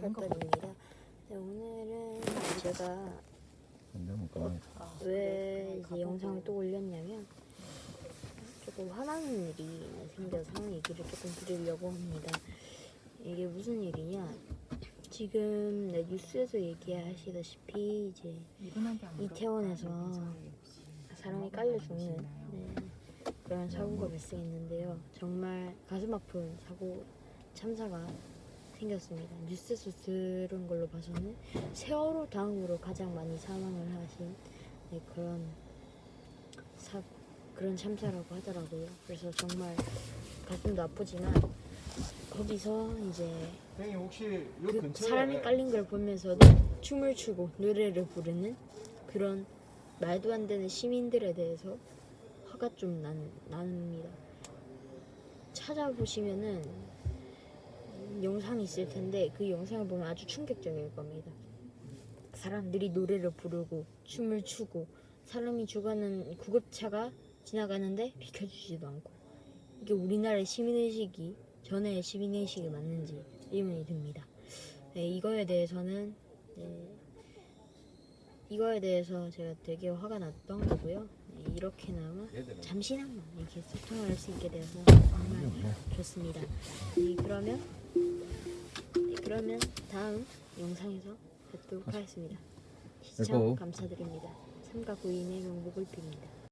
잠깐입니다. 네, 오늘은 제가 왜이 영상을 또 올렸냐면 조금 화나는 일이 생겨서 얘기를 조금 드리려고 합니다. 이게 무슨 일이냐? 지금 네, 뉴스에서 얘기하시다시피 이제 이태원에서 사람이 깔려 죽는 네, 그런 사고가 발생했는데요. 정말 가슴 아픈 사고 참사가 생겼습니다. 뉴스에서 들은 걸로 봐서는 세월호 다음으로 가장 많이 사망을 하신 네, 그런 사 그런 참사라고 하더라고요. 그래서 정말 가슴도 아프지만 거기서 이제 형님 혹시 요 그 근처에 사람이 깔린 걸 보면서도 춤을 추고 노래를 부르는 그런 말도 안 되는 시민들에 대해서 화가 좀 난, 납니다. 찾아보시면은 영상이 있을 텐데 그 영상을 보면 아주 충격적일 겁니다. 사람들이 노래를 부르고 춤을 추고 사람이 죽어가는 구급차가 지나가는데 비켜주지도 않고 이게 우리나라의 시민의식이 전에 시민의식이 맞는지 의문이 듭니다. 네, 이거에 대해서는 네, 이거에 대해서 제가 되게 화가 났던 거고요. 네, 이렇게나마 잠시나마 이렇게 소통을 할수 있게 돼서 정말 좋습니다. 네, 그러면 네, 그러면 다음 영상에서 뵙도록 하겠습니다. 시청. 감사드립니다. 삼가 고인의 명복을 빕니다.